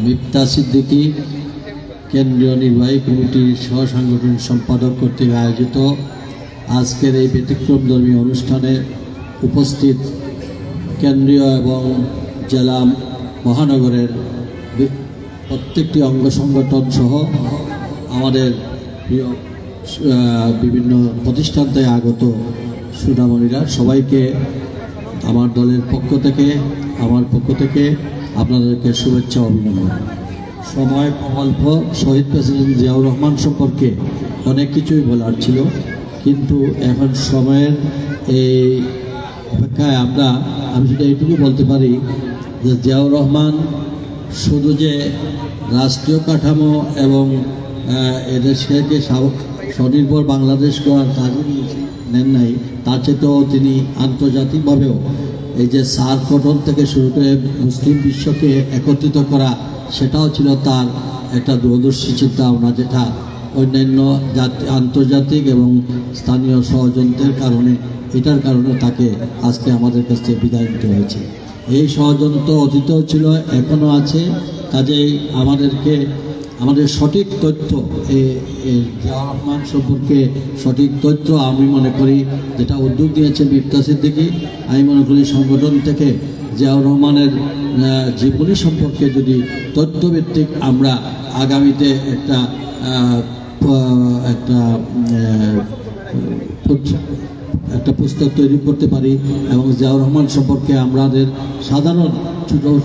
মিফতা সিদ্দিকী, কেন্দ্রীয় নির্বাহী কমিটির সহ সাংগঠনিক সম্পাদক কর্তৃক আয়োজিত আজকের এই ব্যতিক্রমধর্মী অনুষ্ঠানে উপস্থিত কেন্দ্রীয় এবং জেলা মহানগরের প্রত্যেকটি অঙ্গ সংগঠন সহ আমাদের প্রিয় বিভিন্ন প্রতিষ্ঠান থেকে আগত সুনামণিরা সবাইকে আমার দলের পক্ষ থেকে, আমার পক্ষ থেকে আপনাদেরকে শুভেচ্ছা অভিনন্দন। সময় প্রকল্প শহীদ প্রেসিডেন্ট জিয়াউর রহমান সম্পর্কে অনেক কিছুই বলার ছিল, কিন্তু এখন সময়ের এই অপেক্ষায় আমরা, আমি শুধু এইটুকু বলতে পারি যে জিয়াউর রহমান শুধু যে রাষ্ট্রীয় কাঠামো এবং এদেশকে স্বনির্ভর বাংলাদেশ করার কাজ নেন নাই, তার চেয়েও তিনি আন্তর্জাতিকভাবেও এই যে সার গঠন থেকে শুরু করে মুসলিম বিশ্বকে একত্রিত করা, সেটাও ছিল তার একটা দূরদর্শী চিন্তা ভাবনা, যেটা অন্যান্য জাতি আন্তর্জাতিক এবং স্থানীয় ষড়যন্ত্রের কারণে, এটার কারণে তাকে আজকে আমাদের কাছ থেকে বিদায় নিতে হয়েছে। এই ষড়যন্ত্র অতীতও ছিল, এখনও আছে। কাজেই আমাদেরকে আমাদের সঠিক তথ্য, এ রহমান সম্পর্কে সঠিক তথ্য আমি মনে করি যেটা উদ্যোগ নিয়েছে মিফতা সিদ্দিকী, আমি মনে করি সংগঠন থেকে জিয়াউর রহমানের জীবনী সম্পর্কে যদি তথ্যভিত্তিক আমরা আগামীতে একটা একটা একটা পুস্তক তৈরি করতে পারি এবং জিয়াউর রহমান সম্পর্কে আমাদের সাধারণ ছোট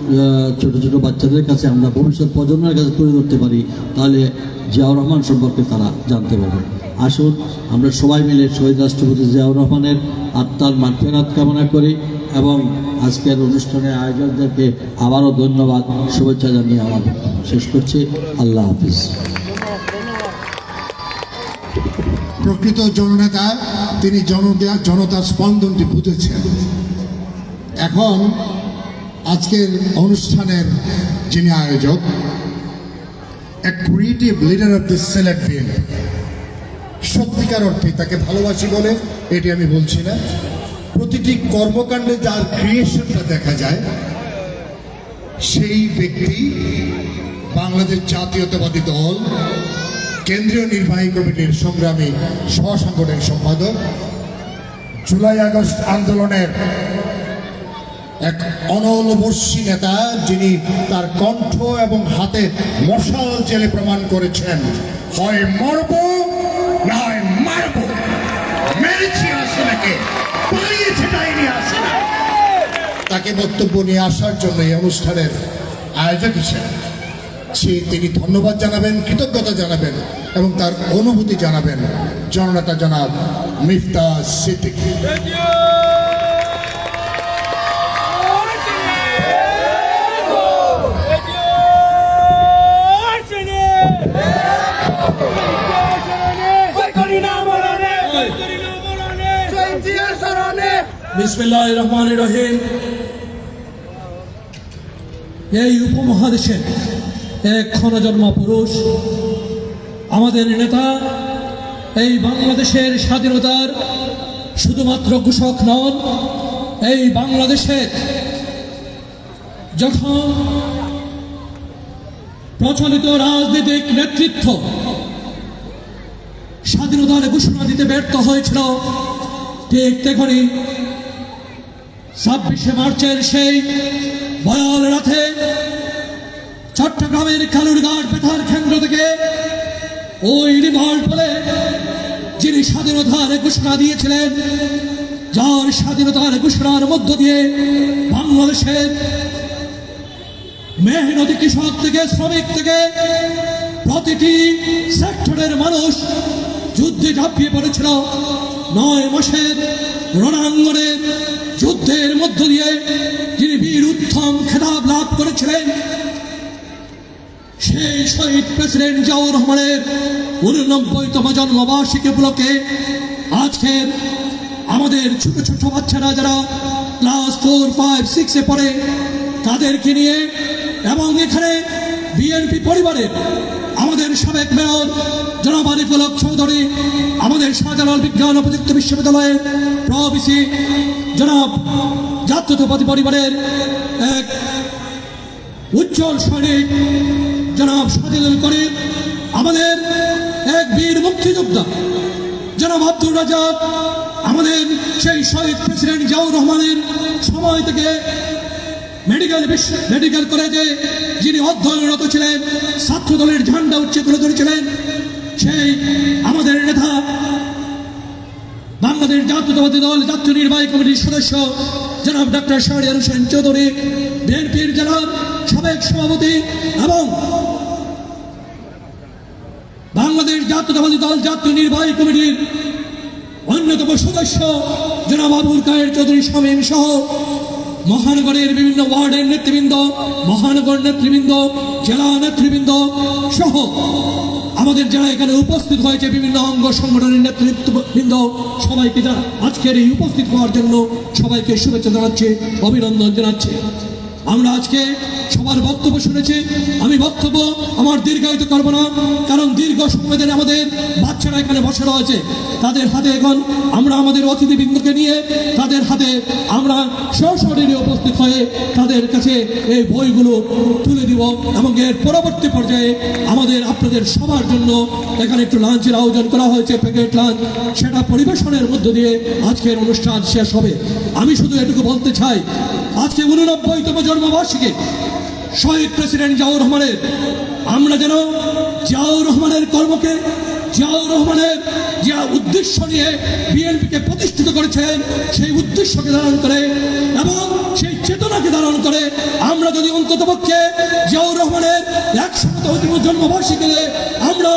ছোট ছোট বাচ্চাদের কাছে আমরা ভবিষ্যৎ প্রজন্মের কাছে তুলে ধরতে পারি, তাহলে জিয়াউর রহমান সম্পর্কে তারা জানতে পারবে। আসুন, আমরা সবাই মিলে শহীদ রাষ্ট্রপতি জিয়াউর রহমানের আত্মার মাগফেরাত কামনা করি এবং আজকের অনুষ্ঠানের আয়োজকদেরকে আবারও ধন্যবাদ, শুভেচ্ছা জানিয়ে আমার শেষ করছি। আল্লাহ হাফিজ। প্রকৃত জননেতা, তিনি জনতা- জনতার স্পন্দনটি বুঝেছেন। এখন আজকের অনুষ্ঠানের যিনি আয়োজক, এক creative leader of this Sylhet BNP সত্যিকার অর্থে তাকে ভালোবাসি বলে এটি আমি বলছি না, প্রতিটি কর্মকাণ্ডে যার ক্রিয়েশনটা দেখা যায়, সেই ব্যক্তি বাংলাদেশ জাতীয়তাবাদী দল, কেন্দ্রীয় নির্বাহী কমিটির সংগ্রামী সহসাংগঠনিক সম্পাদক। জুলাই আগস্ট আন্দোলনের এক অনলবর্ষী নেতা যিনি তার কণ্ঠ এবং হাতে মশাল জেলে প্রমাণ করেছেন। হয় মরব, না হয় মারব। মেরেছি তাকে বক্তব্য নিয়ে আসার জন্য এই অনুষ্ঠানের আয়োজক হিসেবে সে তিনি ধন্যবাদ জানাবেন, কৃতজ্ঞতা জানাবেন এবং তার অনুভূতি জানাবেন। জননেতা জনাব মিফতা সিদ্দিকী। বিসমিল্লাহ রহমান রহিম। এই উপমহাদেশের এক ক্ষণজন্ম পুরুষ আমাদের নেতা, এই বাংলাদেশের স্বাধীনতার শুধুমাত্র ঘোষক নন, এই বাংলাদেশের যখন প্রচলিত রাজনৈতিক নেতৃত্ব স্বাধীনতার ঘোষণা দিতে ব্যর্থ হয়েছিল। ঠিক তেমনি ছাব্বিশে মার্চের সেই ভয়াল রাতে চট্টগ্রামের কালুরঘাট বেতার কেন্দ্র থেকে ওই রিভল্ট বলে যিনি স্বাধীনতার ঘোষণা দিয়েছিলেন, যার স্বাধীনতার ঘোষণার মধ্য দিয়ে বাংলাদেশের মেহনতি কৃষক থেকে, শ্রমিক থেকে প্রতিটি সেক্টরের মানুষ যুদ্ধে ঝাঁপিয়ে পড়েছিল। নয় মাসের রণাঙ্গনের যুদ্ধের মধ্য দিয়ে যিনি বীর উত্তম খেতাব লাভ করেছিলেন, সেই শহীদ প্রেসিডেন্ট জিয়াউর রহমানের উননব্বইতম জন্মবার্ষিকী উপলক্ষে আজকের আমাদের ছোট ছোট বাচ্চারা যারা ক্লাস ফোর, ফাইভ, সিক্সে পড়ে, তাদেরকে নিয়ে এবং এখানে বিএনপি পরিবারের আমাদের সাবেক মেয়র জনাব আরিফুলক চৌধুরী, আমাদের শাহজালাল বিজ্ঞান ও প্রযুক্তি বিশ্ববিদ্যালয়ের প্রবিসি জনাব জাতীয়তাবাদী পরিবারের এক উজ্জ্বল সৈনিক জনাব সাজিদুল করিম, আমাদের এক বীর মুক্তিযোদ্ধা জনাব আব্দুল রাজাক, আমাদের সেই শহীদ প্রেসিডেন্ট জিয়াউর রহমানের সময় থেকে মেডিকেল বিশ্ব- মেডিকেল কলেজে যিনি অধ্যয়নরত ছিলেন, ছাত্র দলের ঝান্ডা উচ্চে তুলে ধরেছিলেন, সেই আমাদের নেতা, বাংলাদেশ জাতীয়তাবাদী দল জাতীয় নির্বাহী কমিটির সদস্য জনাব ডক্টর শাহরিয়ার হোসেন চৌধুরী, বিএনপির জেলার সাবেক সভাপতি এবং বাংলাদেশ জাতীয়তাবাদী দল জাতীয় নির্বাহী কমিটির অন্যতম সদস্য জনাব আবুল কায়ের চৌধুরী শামীম সহ মহানগরের বিভিন্ন ওয়ার্ডের নেতৃবৃন্দ, মহানগর নেতৃবৃন্দ, জেলা নেতৃবৃন্দ সহ আমাদের যারা এখানে উপস্থিত হয়েছে, বিভিন্ন অঙ্গ সংগঠনের নেতৃত্ববৃন্দ, সবাইকে যারা আজকের এই উপস্থিত হওয়ার জন্য সবাইকে শুভেচ্ছা জানাচ্ছে, অভিনন্দন জানাচ্ছি। আমরা আজকে সবার বক্তব্য শুনেছি। আমি বক্তব্য আমার দীর্ঘায়িত করব না, কারণ দীর্ঘ সময় আমাদের বাচ্চারা এখানে বসে রয়েছে। তাদের হাতে এখন আমরা আমাদের অতিথিবৃন্দকে নিয়ে তাদের হাতে আমরা সশরীরে উপস্থিত হয়ে তাদের কাছে এই বইগুলো তুলে দিব এবং এর পরবর্তী পর্যায়ে আমাদের আপনাদের সবার জন্য এখানে একটু লাঞ্চের আয়োজন করা হয়েছে, প্যাকেট লাঞ্চ। সেটা পরিবেশনের মধ্য দিয়ে আজকের অনুষ্ঠান শেষ হবে। আমি শুধু এটুকু বলতে চাই, আজকে উননব্বইতম জন্মবার্ষিকী শহীদ প্রেসিডেন্ট জিয়াউর রহমানের আমরা যেন জিয়াউর রহমানের কর্মকে জিয়াউর রহমানের যে উদ্দেশ্য নিয়ে বিএনপিকে প্রতিষ্ঠিত করেছেন সেই উদ্দেশ্যকে ধারণ করে এবং সেই চেতনাকে ধারণ করে আমরা যদি অন্ততপক্ষে জিয়াউর রহমানের একশত অন্তিম জন্মবার্ষিকীতে আমরা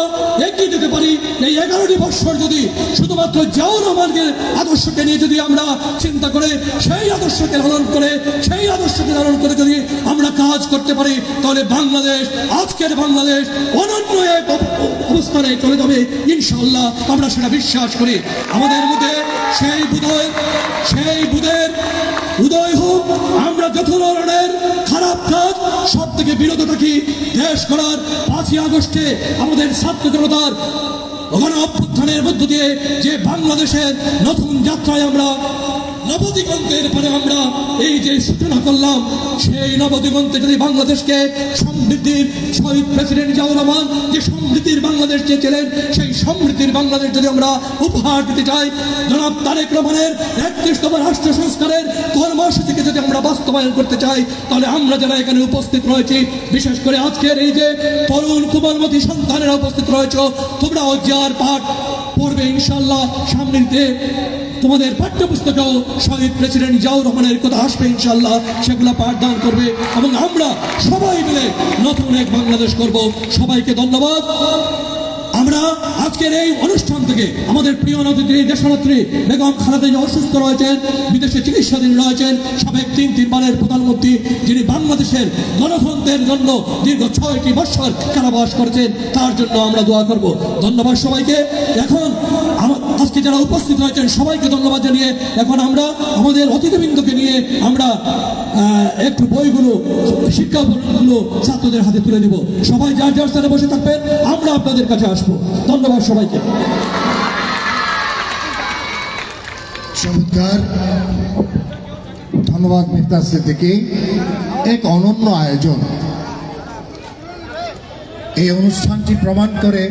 এগিয়ে যেতে পারি, এই এগারোটি বৎসর যদি শুধুমাত্র জিয়াউর রহমানকে, আদর্শকে নিয়ে যদি আমরা চিন্তা করে, সেই আদর্শকে ধারণ করে, সেই আদর্শকে ধারণ করে যদি আমরা কাজ করতে পারি, তাহলে বাংলাদেশ, আজকের বাংলাদেশ অনন্য এক অব- চলে যাবে ইনশাল্লাহ আমরা সেটা বিশ্বাস করি। আমাদের মধ্যে সেই বুধের সেই বুধের উদয় হোক, আমরা যত ধরনের খারাপ কাজ সব থেকে বিরত থাকি দেশ করার পাঁচই আগস্টে আমাদের ছাত্র জনতার গণ অভ্যুত্থানের মধ্য দিয়ে যে বাংলাদেশের নতুন যাত্রায় আমরা নবদিগন্তের পরে আমরা এই যে সূচনা করলাম, সেই নবদিগন্তে যদি বাংলাদেশকে সমৃদ্ধির শহীদ প্রেসিডেন্ট জিয়াউর রহমান যে সমৃদ্ধির বাংলাদেশ চেয়েছিলেন, সেই সমৃদ্ধির বাংলাদেশ যদি আমরা উপহার দিতে চাই, জনাব তারেক রহমানের একত্রিশতম রাষ্ট্র সংস্কারের কর্মসূচিকে যদি আমরা বাস্তবায়ন করতে চাই, তাহলে আমরা যারা এখানে উপস্থিত রয়েছি, বিশেষ করে আজকের এই যে তরুণ কুমারমতী সন্তানেরা উপস্থিত রয়েছে তোমরা অজ্জার পাঠ পড়বে ইনশাল্লাহ সামনেতে তোমাদের পাঠ্যপুস্তকেও শহীদ প্রেসিডেন্ট জিয়াউর রহমানের কথা আসবে ইনশাল্লাহ সেগুলো পাঠদান করবে এবং আমরা সবাই মিলে নতুন এক বাংলাদেশ করব সবাইকে ধন্যবাদ। আমরা আজকের এই অনুষ্ঠান থেকে আমাদের প্রিয় অতিথি, দেশনেত্রী বেগম খালেদা অসুস্থ রয়েছেন, বিদেশে চিকিৎসাধীন রয়েছেন, সাবেক তিন তিনবারের প্রধানমন্ত্রী যিনি বাংলাদেশের গণতন্ত্রের জন্য দীর্ঘ ছয়টি বৎসর কারাবাস করেছেন, তার জন্য আমরা দোয়া করব। ধন্যবাদ সবাইকে। এখন আজকে যারা উপস্থিত রয়েছেন, সবাইকে ধন্যবাদ জানিয়ে এখন আমরা আমাদের অতিথিবৃন্দকে নিয়ে আমরা একটু বইগুলো, শিক্ষাগুলো ছাত্রদের হাতে তুলে দেব। সবাই যার যার স্থানে বসে থাকবেন, আমরা আপনাদের কাছে আসব। ধন্যবাদ সবাইকে। চমৎকার। ধন্যবাদ মিফতা সিদ্দিকি। এক অনন্য আয়োজন। এই অনুষ্ঠানটি প্রমাণ করে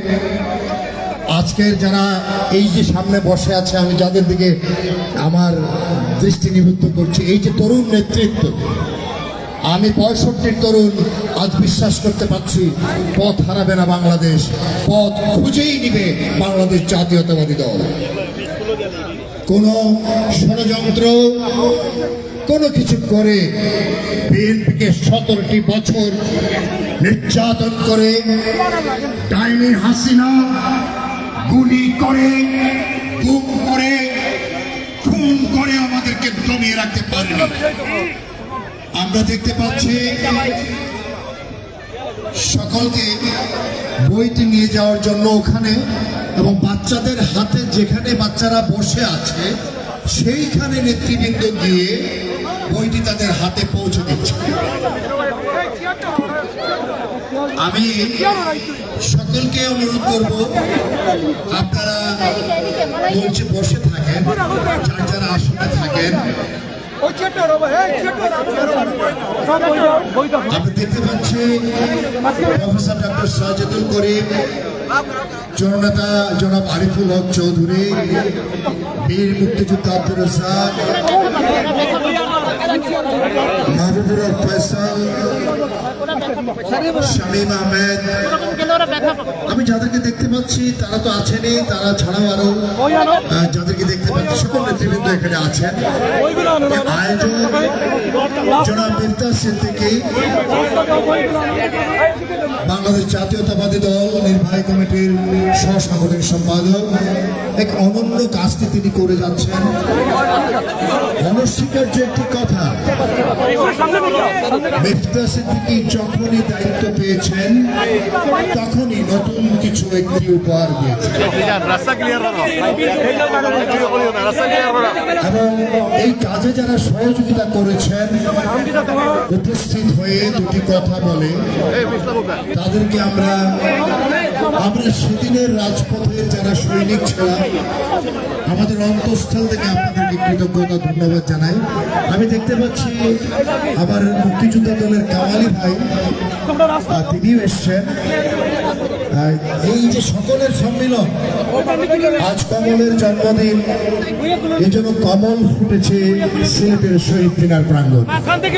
আজকের যারা এই যে সামনে বসে আছে, আমি যাদের দিকে আমার দৃষ্টি নিবদ্ধ করছি, এই যে তরুণ নেতৃত্ব আমি পঁয়ষট্টির তরুণ, আজ বিশ্বাস করতে পারছি পথ হারাবে না বাংলাদেশ। পথ খুঁজেই নিবে বাংলাদেশ জাতীয়তাবাদী দল। কোনো ষড়যন্ত্র, কোনো কিছু করে বিএনপিকে সতেরোটি বছর নির্যাতন করে ডাইনি হাসিনা গুলি করে, গুম করে, খুন করে আমাদেরকে দমিয়ে রাখতে পারেনি। আমরা দেখতে পাচ্ছি সকলকে বইটি নিয়ে যাওয়ার জন্য ওখানে এবং বাচ্চাদের হাতে যেখানে বাচ্চারা বসে আছে, সেইখানে নেতৃবৃন্দ গিয়ে বইটি তাদের হাতে পৌঁছে দিচ্ছে। আমি সকলকে অনুরোধ করব, আপনারা মঞ্চে বসে থাকেন, যার যারা আসনে থাকেন দেখতে পাচ্ছি প্রফেসর ডক্টর সাজেদুল করিম, জননেতা জনাব আরিফুল হক চৌধুরী, বীর মুক্তিযোদ্ধা আব্দুল রাজ্জাক মাহবুবুর শামীম আহমেদ। আমি যাদেরকে দেখতে পাচ্ছি, তারা তো আছেনই, তারা ছাড়াও আরও যাদেরকে দেখতে পাচ্ছি, সকল নেতৃবৃন্দ এখানে আছেন। এই আয়োজক জনাব মির্তা সিদ্দিকী বাংলাদেশ জাতীয়তাবাদী দল নির্বাহী কমিটির সহসাংগঠনিক সম্পাদক। এক অনন্য কাজটি তিনি করে যাচ্ছেন। অনস্বীকার্য একটি কথা মির্তা সিদ্দিকী যখনই দায়িত্ব পেয়েছেন, তখনই নতুন কিছু একটি উপহার দিয়েছেন। এবং এই কাজে যারা সহযোগিতা করেছেন, উপস্থিত হয়ে দুটি কথা বলে বিপ্লব তাদেরকে আমরা আমরা সেদিনের রাজপথে যারা সৈনিক ছিলাম, আমাদের অন্তঃস্থল থেকে আপনাদেরকে কৃতজ্ঞতা, ধন্যবাদ জানাই। আমি দেখতে পাচ্ছি আমার মুক্তিযোদ্ধা দলের কামালি ভাই তিনিও এসছেন। এই যে সকলের সম্মিলন, আজ কমলের জন্মদিন, এই জন্য কমল ফুটেছে সিলেটের শহীদ দিনার প্রাঙ্গণ। থেকে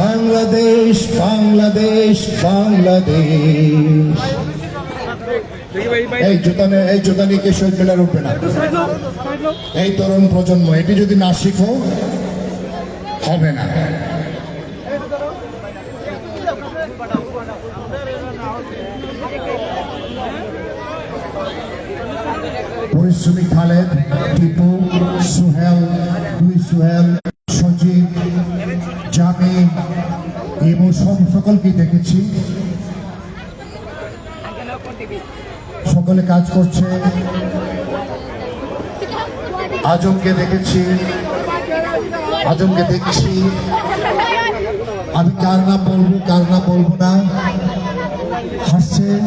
বাংলাদেশ বাংলাদেশ বাংলাদেশ। এই জোতানে, এই শহীদ মিনার উঠবে না? এই তরুণ প্রজন্ম, এটি যদি না শিখো, হবে না। পরিশ্রমী খালেদ, টিপু, সুহেল, দুই সুহেল। এবং সব সকলকে দেখেছি। সকলে কাজ করছে। আজমকে দেখেছি। আজমকে দেখছি। আমি কার নাম বলব, কার নাম বলব না। হাসছে।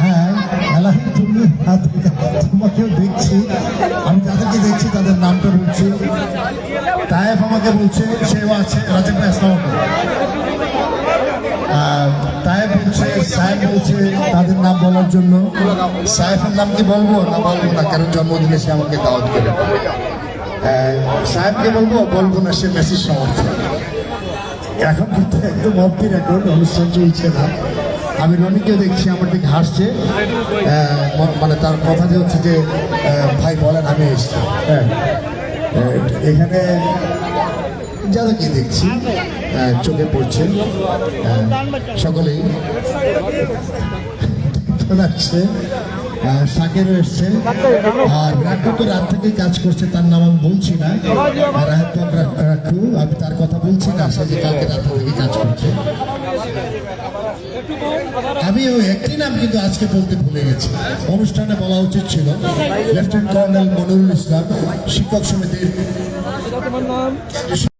হ্যাঁ। এলাহি তুমি তোমাকেও দেখছি আমি যাদেরকে দেখছি তাদের নামটা বলছি তায়েফ আমাকে বলছে সেও আছে রাজীব ভাই আসসালাম বলছে সাহেব বলছে তাদের নাম বলার জন্য সাহেবের নাম কি বলব? না বলব না, কারণ জন্মদিনে সে আমাকে দাওয়াত করে সাহেবকে বলব বলব না, সে মেসেজ সমর্থন এখন কিন্তু একদম অফ দি রেকর্ড অনুষ্ঠান চলছে না। আমি রনিকেও দেখছি, আমার দিকে হাসছে। মানে তার কথা যে হচ্ছে যে ভাই বলেন, আমি এসছি। হ্যাঁ। এখানে যাদেরকে দেখছি চোখে পড়ছে সকলেই শোনাচ্ছে শাকেরও এসছে। আর রাখু তো রাত থেকে কাজ করছে, তার নাম আমি বলছি না। রাখু রাখু, আমি তার কথা বলছি না, সে যে কালকে রাত থেকে কাজ করছে। আমি ওই একটি নাম কিন্তু আজকে বলতে ভুলে গেছি। অনুষ্ঠানে বলা উচিত ছিল লেফটেন্যান্ট কর্নেল মনিরুল ইসলাম শিক্ষক সমিতির